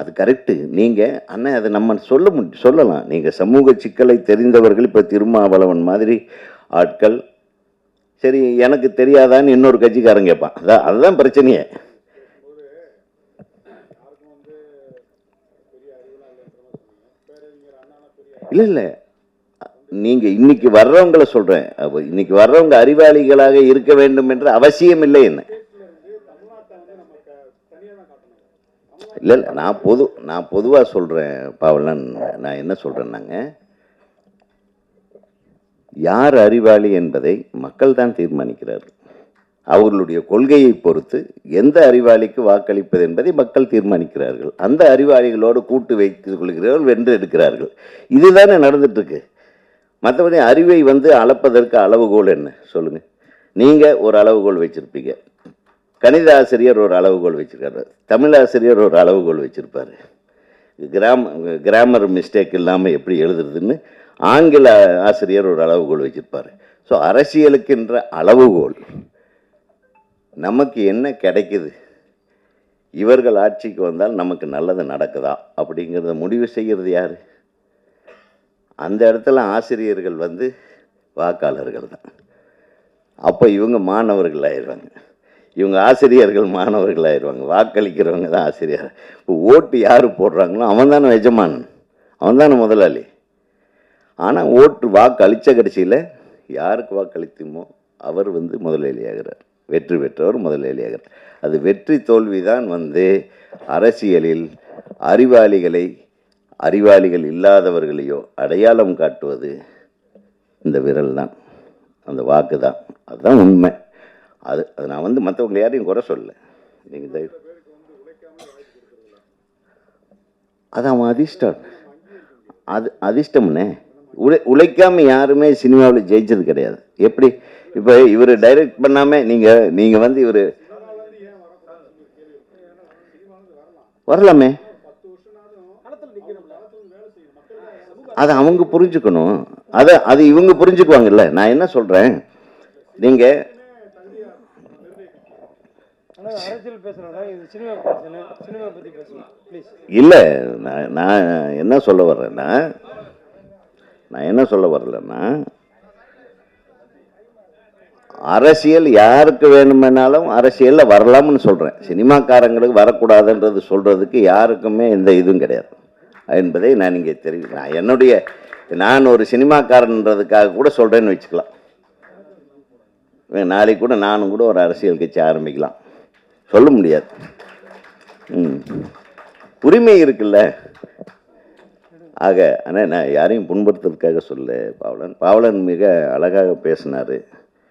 அது கரெக்டு நீங்கள் அண்ணன் அதை நம்ம சொல்ல மு சொல்லலாம். நீங்கள் சமூக சிக்கலை தெரிந்தவர்கள் இப்போ திருமாவளவன் மாதிரி ஆட்கள் சரி எனக்கு தெரியாதான்னு இன்னொரு கட்சிக்காரன் கேட்பான். அதான் அதுதான் பிரச்சனையே. இல்லை இல்லை. நீங்கள் இன்னைக்கு வர்றவங்கள சொல்கிறேன் அப்போ இன்னைக்கு வர்றவங்க அறிவாளிகளாக இருக்க வேண்டும் என்ற அவசியம் இல்லை என்ன? இல்லை இல்லை நான் பொது நான் பொதுவாக சொல்கிறேன் பாவலன். நான் என்ன சொல்கிறேன்னாங்க யார் அறிவாளி என்பதை மக்கள் தான் தீர்மானிக்கிறார்கள். அவர்களுடைய கொள்கையை பொறுத்து எந்த அறிவாளிக்கு வாக்களிப்பது என்பதை மக்கள் தீர்மானிக்கிறார்கள். அந்த அறிவாளிகளோடு கூட்டு வைத்துக் கொள்கிறார்கள் வென்று எடுக்கிறார்கள். இதுதானே நடந்துட்டுருக்கு. மற்றபடி அறிவை வந்து அளப்பதற்கு அளவுகோல் என்ன? சொல்லுங்கள் நீங்கள் ஒரு அளவுகோல் வச்சுருப்பீங்க. கணித ஆசிரியர் ஒரு அளவுகோல் வச்சுருக்காரு. தமிழ் ஆசிரியர் ஒரு அளவுகோல் வச்சுருப்பாரு. கிராம கிராமர் மிஸ்டேக் இல்லாமல் எப்படி எழுதுறதுன்னு ஆங்கில ஆசிரியர் ஒரு அளவுகோல் வச்சுருப்பார். ஸோ அரசியலுக்கின்ற அளவுகோல். நமக்கு என்ன கிடைக்குது? இவர்கள் ஆட்சிக்கு வந்தால் நமக்கு நல்லது நடக்குதா? அப்படிங்கிறத முடிவு செய்கிறது யார்? அந்த இடத்துல ஆசிரியர்கள் வந்து வாக்காளர்கள் தான். அப்போ இவங்க மாணவர்கள் ஆயிடுவாங்க இவங்க ஆசிரியர்கள் மாணவர்கள் ஆயிடுவாங்க வாக்களிக்கிறவங்க தான் ஆசிரியர். இப்போ ஓட்டு யார் போடுறாங்களோ அவன் தானே எஜமான் அவன் தானே முதலாளி. ஆனால் ஓட்டு வாக்கு அளித்த கடைசியில் யாருக்கு வாக்களித்துமோ அவர் வந்து முதலாளியாகிறார். வெற்றி பெற்றவர் முதலாளியாகிறார். அது வெற்றி தோல்வி தான் வந்து அரசியலில் அறிவாளிகளை அறிவாளிகள் இல்லாதவர்களையோ அடையாளம் காட்டுவது இந்த விரல் தான். அந்த வாக்கு தான். அதுதான் உண்மை. அது அது நான் வந்து மற்றவங்க யாரையும் குறை சொல்லலை. நீங்கள் தயவு அது அவன் அதிர்ஷ்டம். அது அதிர்ஷ்டம்னே. உழை உழைக்காமல் யாருமே சினிமாவில் ஜெயிச்சது கிடையாது. எப்படி? இப்போ இவர் டைரக்ட் பண்ணாமல் நீங்கள் நீங்கள் வந்து இவர் வரலாமே. அதை அவங்க புரிஞ்சுக்கணும். அதை அது இவங்க புரிஞ்சுக்குவாங்கல்ல. நான் என்ன சொல்கிறேன் நீங்கள் இல்லை நான் நான் என்ன சொல்ல வர்றேன்னா நான் என்ன சொல்ல வரலன்னா அரசியல் யாருக்கு வேணுமென்னாலும் அரசியலில் வரலாம்னு சொல்கிறேன் சினிமாக்காரங்களுக்கு வரக்கூடாதுன்றது சொல்கிறதுக்கு யாருக்குமே எந்த இதுவும் கிடையாது. என்பதை நான் இங்கே தெரிவி நான் என்னுடைய நான் ஒரு சினிமாக்காரன்றதுக்காக கூட சொல்கிறேன்னு வச்சுக்கலாம். நாளைக்கு கூட நானும் கூட ஒரு அரசியல் கட்சி ஆரம்பிக்கலாம். சொல்ல முடியாது. ம். உரிமை இருக்குல்ல? ஆக ஆனால் நான் யாரையும் புண்படுத்துறதுக்காக சொல்ல பாவலன். பாவலன் மிக அழகாக பேசினார்.